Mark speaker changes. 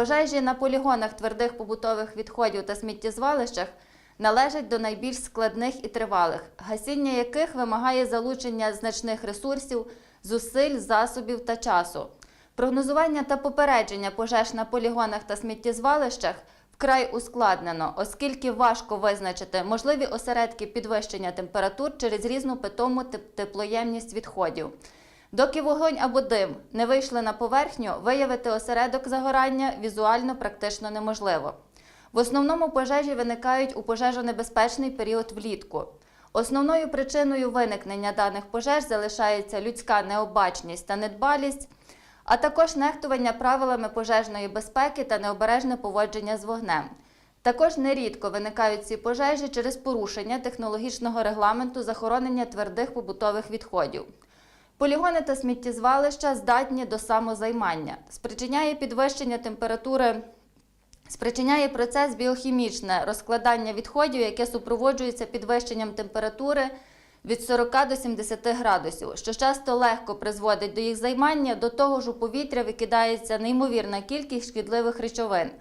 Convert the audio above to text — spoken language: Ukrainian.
Speaker 1: Пожежі на полігонах твердих побутових відходів та сміттєзвалищах належать до найбільш складних і тривалих, гасіння яких вимагає залучення значних ресурсів, зусиль, засобів та часу. Прогнозування та попередження пожеж на полігонах та сміттєзвалищах вкрай ускладнено, оскільки важко визначити можливі осередки підвищення температур через різну питому теплоємність відходів. Доки вогонь або дим не вийшли на поверхню, виявити осередок загорання візуально практично неможливо. В основному пожежі виникають у пожежонебезпечний період влітку. Основною причиною виникнення даних пожеж залишається людська необачність та недбалість, а також нехтування правилами пожежної безпеки та необережне поводження з вогнем. Також нерідко виникають ці пожежі через порушення технологічного регламенту захоронення твердих побутових відходів. Полігони та сміттєзвалища здатні до самозаймання, спричиняє підвищення температури, спричиняє процес біохімічне розкладання відходів, яке супроводжується підвищенням температури від 40 до 70 градусів, що часто легко призводить до їх займання. До того ж у повітря викидається неймовірна кількість шкідливих речовин,